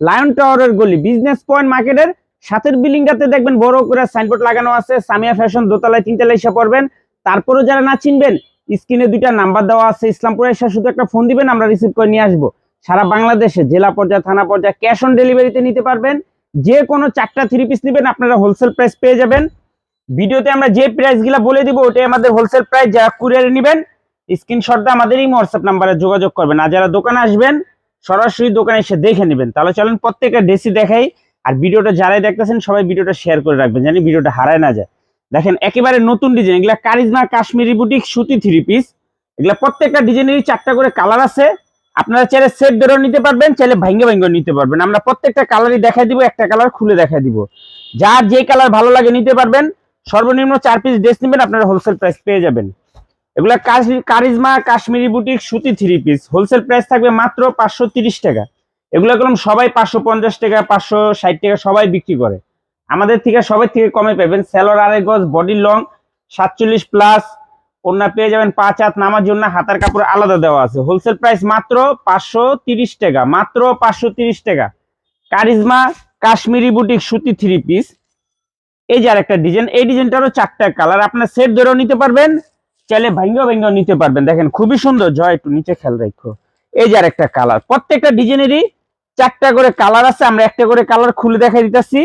Lion টাওয়ারের গলি business point মার্কেটের সাথের বিল্ডিংটাতে দেখবেন বড় করে সাইনবোর্ড লাগানো আছে, সামিয়া ফ্যাশন দোতলায় তিনতলায় এসে পড়বেন তারপরেও যারা না চিনবেন স্ক্রিনে দুইটা নাম্বার দেওয়া আছে, ইসলামপুরে এসে শুধু একটা ফোন দিবেন, আমরা রিসিভ করে নিয়ে আসব। সারা বাংলাদেশে, জেলা পর্যায়ে, থানা পর্যায়ে ক্যাশ অন ডেলিভারিতে নিতে পারবেন। যে কোনো চারটা থ্রি পিস নেবেন, আপনারা হোলসেল প্রাইস পেয়ে যাবেন। ভিডিওতে আমরা যে প্রাইসগুলো বলে দিব, ওটাই আমাদের হোলসেল প্রাইস যারা কুরিয়ারে নেবেন স্ক্রিনশটটা আমাদের এই হোয়াটসঅ্যাপ নাম্বারে যোগাযোগ করবেন। আর যারা দোকানে আসবেন সরাসরি দোকানে এসে দেখে নেবেন। তাহলে চলেন প্রত্যেকটা ড্রেসই দেখাই। আর ভিডিওটা যারাই দেখতেছেন, সবাই ভিডিওটা শেয়ার করে রাখবেন জানি ভিডিওটা হারায় না যায়। দেখেন, একেবারে নতুন ডিজাইন এগুলা কারিজমা কাশ্মীরি বুটিক সুতি থ্রি পিস এগুলা প্রত্যেকটা ডিজাইনেরই চারটা করে কালার আছে। আপনারা চাইলে সেট ধরেও নিতে পারবেন, চাইলে ভাঙ্গে ভাঙ্গে নিতে পারবেন। আমরা প্রত্যেকটা কালারই দেখাই দিব, একটা কালার খুলে দেখাই দিব। যার যে কালার ভালো লাগে নিতে পারবেন। সর্বনিম্ন চার পিস ড্রেস নেবেন, আপনারা হোলসেল প্রাইস পেয়ে যাবেন। এগুলা কারিজমা কাশ্মীরি বুটিক সুতি থ্রি পিস হোলসেল প্রাইস থাকবে মাত্র পাঁচশো তিরিশ টাকা। এগুলো কলম সবাই পাঁচশো পঞ্চাশ টাকা, পাঁচশো ষাট টাকা সবাই বিক্রি করে। আমাদের থেকে সবাই থেকে কমে পাবেন। স্যালোর আড়াই গজ বডি লং সাতচল্লিশ প্লাস ওনা পেয়ে যাবেন পাঁচ হাত নামার জন্য হাতার কাপড় আলাদা দেওয়া আছে। হোলসেল প্রাইস মাত্র পাঁচশো তিরিশ টাকা, মাত্র পাঁচশো তিরিশ টাকা। কারিজমা কাশ্মীরি বুটিক সুতি থ্রি পিস এই যে আরেকটা ডিজাইন এই ডিজাইনটারও চারটা কালার আপনার সেট ধরেও নিতে পারবেন। চাইলে ভাঙ্গা ভাঙ্গা নিতে পারবেন। দেখেন, খুবই সুন্দর। জয় একটু নিচে খেয়াল রাখো। এই যে আর একটা কালার প্রত্যেকটা ডিজাইনেরই চারটা করে কালার আছে। আমরা একটা করে কালার খুলে দেখাই দিতেছি।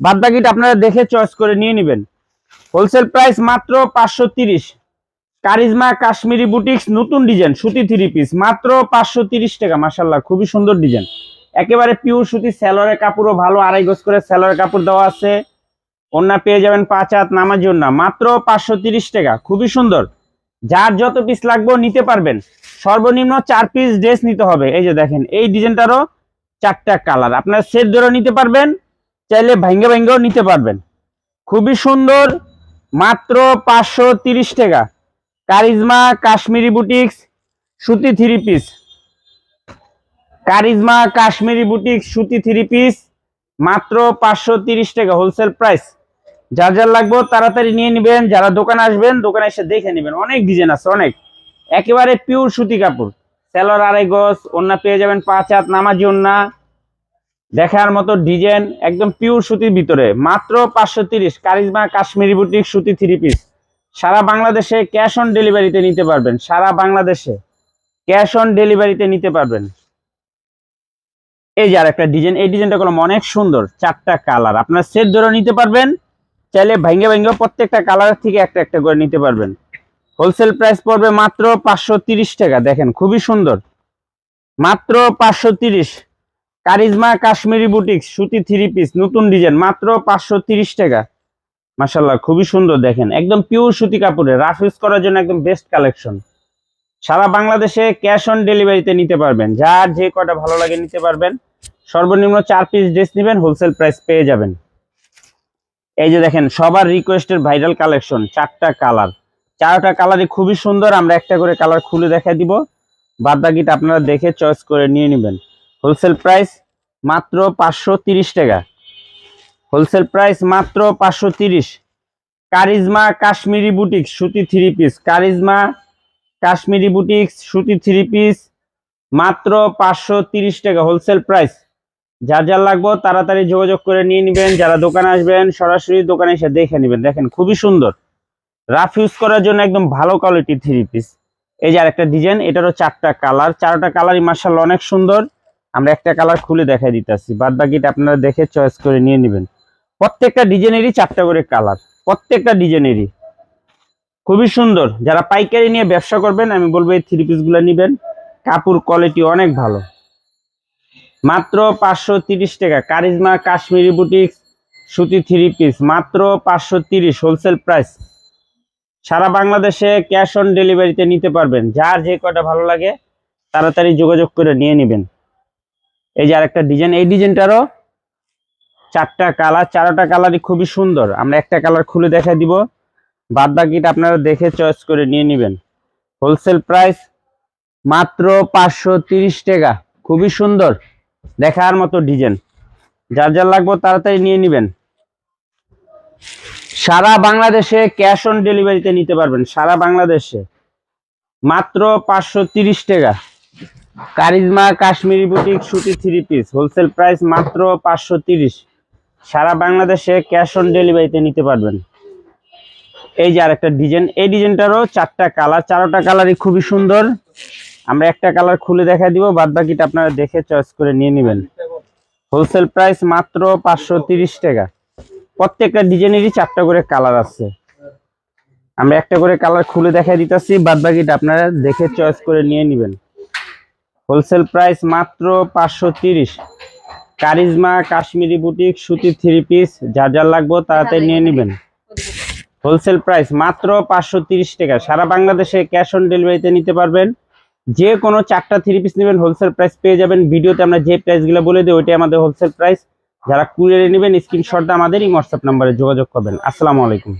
বাদ বাকিটা আপনারা দেখে চয়েস করে নিয়ে নেবেন। হোলসেল প্রাইস মাত্র পাঁচশো তিরিশ। কারিজমা কাশ্মীরি বুটিক্স নতুন ডিজাইন সুতি থ্রি পিস মাত্র পাঁচশো তিরিশ টাকা মাসাল্লাহ খুবই সুন্দর ডিজাইন একেবারে পিওর সুতি স্যালোয়ারের কাপড়ও ভালো, আড়াই গজ করে স্যালোয়ারের কাপড় দেওয়া আছে। ওন্না পেয়ে যাবেন পাঁচ হাত নামার জন্য মাত্র পাঁচশো তিরিশ টাকা, খুবই সুন্দর। যার যত পিস লাগবে নিতে পারবেন। সর্বনিম্ন চার পিস ড্রেস নিতে হবে। এই যে দেখেন, এই ডিজাইনটারও চারটা কালার আপনার সেট ধরে নিতে পারবেন, চাইলে ভাঙ্গে ভাঙ্গেও নিতে পারবেন। খুবই সুন্দর, মাত্র পাঁচশো তিরিশ টাকা। কারিজমা কাশ্মীরি বুটিক্স, সুতি three piece Karizma Kashmiri boutiques, সুতি থ্রি পিস মাত্র পাঁচশো তিরিশ টাকা হোলসেল প্রাইস যার যার লাগবে তাড়াতাড়ি নিয়ে নেবেন, যারা দোকানে আসবেন, দোকানে এসে দেখে নেবেন। অনেক ডিজাইন আছে, অনেক। একেবারে পিওর সুতি কাপড়। সেলর আড়াই গজ ওন্না পেয়ে যাবেন পাঁচ হাত, নামাজি ওন্না দেখার মতো ডিজাইন একদম পিওর সুতির ভিতরে। মাত্র পাঁচশো তিরিশ, কারিজমা কাশ্মীরি বুটিক, সুতি থ্রি পিস সারা বাংলাদেশে ক্যাশ অন ডেলিভারিতে নিতে পারবেন, সারা বাংলাদেশে। ক্যাশ অন ডেলিভারিতে নিতে পারবেন। এই যে আর একটা ডিজাইন এই ডিজাইনটা করলাম অনেক সুন্দর, চারটা কালার আপনার সেট ধরে নিতে পারবেন চাইলে ভেঙ্গে ভেঙ্গে প্রত্যেকটা কালার থেকে একটা একটা করে নিতে পারবেন। হোলসেল প্রাইস পড়বে মাত্র পাঁচশো টাকা। দেখেন, খুবই সুন্দর। মাত্র পাঁচশো তিরিশ। কারিজমা কাশ্মীরি বুটিক, সুতি থ্রি পিস নতুন ডিজাইন মাত্র পাঁচশো তিরিশ টাকা। মাসাল্লাহ খুবই সুন্দর, দেখেন। একদম পিওর সুতি কাপড়ে রাফ ইউজ করার জন্য একদম বেস্ট কালেকশন সারা বাংলাদেশে ক্যাশ অন ডেলিভারিতে নিতে পারবেন। যার যে কটা ভালো লাগে নিতে পারবেন। সর্বনিম্ন চার পিস ড্রেস নেবেন হোলসেল প্রাইস পেয়ে যাবেন। এই যে দেখেন, সবার রিকোয়েস্টের ভাইরাল কালেকশন চারটা কালার চারটা কালারই খুবই সুন্দর, আমরা একটা করে কালার খুলে দেখাই দিব। বাদ বাকিটা আপনারা দেখে চয়েস করে নিয়ে নেবেন। হোলসেল প্রাইস মাত্র পাঁচশো টাকা। হোলসেল প্রাইস মাত্র পাঁচশো কারিজমা কাশ্মীরি বুটিক্স, সুতি three piece Karizma Kashmiri boutiques, সুতি থ্রি পিস মাত্র পাঁচশো টাকা। হোলসেল প্রাইস যার যার লাগবে তাড়াতাড়ি যোগাযোগ করে নিয়ে নেবেন। যারা দোকানে আসবেন, সরাসরি দোকানে এসে দেখে নেবেন। দেখেন, খুবই সুন্দর। রাফ ইউজ করার জন্য একদম ভালো কোয়ালিটি থ্রি পিস এই যে আরেকটা ডিজাইন এটারও চারটা কালার চারটা কালারই মার্শাল অনেক সুন্দর। আমরা একটা কালার খুলে দেখাই দিতেছি। বাদ বাকিটা আপনারা দেখে চয়েস করে নিয়ে নেবেন। প্রত্যেকটা ডিজাইনেরই চারটা করে কালার প্রত্যেকটা ডিজাইনেরই খুবই সুন্দর। যারা পাইকারি নিয়ে ব্যবসা করবেন, আমি বলব এই থ্রি পিসগুলো নেবেন। কাপড় কোয়ালিটি অনেক ভালো। মাত্র পাঁচশো তিরিশ টাকা। কারিজমা কাশ্মীরি বুটিক সুতি থ্রি পিস মাত্র পাঁচশো তিরিশ হোলসেল প্রাইস সারা বাংলাদেশে ক্যাশ অন ডেলিভারিতে নিতে পারবেন। যার যে কটা ভালো লাগে, তাড়াতাড়ি যোগাযোগ করে নিয়ে নেবেন। এই যে আরেকটা ডিজাইন এই ডিজাইনটারও চারটা কালার চারোটা কালারই খুবই সুন্দর। আমরা একটা কালার খুলে দেখা দিব। বাদ বাকিটা আপনারা দেখে চয়েস করে নিয়ে নেবেন। হোলসেল প্রাইস মাত্র পাঁচশো তিরিশ টাকা। খুবই সুন্দর। দেখার মতো ডিজাইন যার যার লাগবে তাড়াতাড়ি নিয়ে নেবেন। সারা বাংলাদেশে ক্যাশ অন ডেলিভারিতে নিতে পারবেন, সারা বাংলাদেশে। মাত্র পাঁচশো তিরিশ টাকা। কারিজমা কাশ্মীরি বুটিক সুতি থ্রি পিস হোলসেল প্রাইস মাত্র পাঁচশো তিরিশ। সারা বাংলাদেশে ক্যাশ অন ডেলিভারিতে নিতে পারবেন। এই যে আরেকটা ডিজাইন এই ডিজাইনটারও চারটা কালার চারোটা কালারই খুবই সুন্দর। আমরা একটা কালার খুলে দেখা দিব, বাদ বাকিটা আপনারা দেখে চয়েস করে নিয়ে নেবেন। হোলসেল প্রাইস মাত্র পাঁচশো টাকা। প্রত্যেকটা ডিজাইনেরই চারটা করে কালার আছে। আমরা একটা করে কালার খুলে দেখা দিতেছি, বাদ বাকিটা আপনারা দেখে চয়েস করে নিয়ে নেবেন। হোলসেল প্রাইস মাত্র পাঁচশো তিরিশ। কারিজমা, কাশ্মীরি বুটিক সুতি থ্রি পিস যার যার লাগবে তাড়াতাড়ি নিয়ে নেবেন। হোলসেল প্রাইস মাত্র পাঁচশো তিরিশ টাকা। সারা বাংলাদেশে ক্যাশ অন ডেলিভারিতে নিতে পারবেন। যে কোনো চারটা থ্রি পিস নেবেন হোলসেল প্রাইস পেয়ে যাবেন। ভিডিওতে আমরা যে প্রাইসগুলো বলে দিই, ওইটাই আমাদের হোলসেল প্রাইস যারা কুরিয়ারে নেবেন স্ক্রিনশটটা আমাদেরই হোয়াটসঅ্যাপ নাম্বারে যোগাযোগ করবেন। আসসালামু আলাইকুম।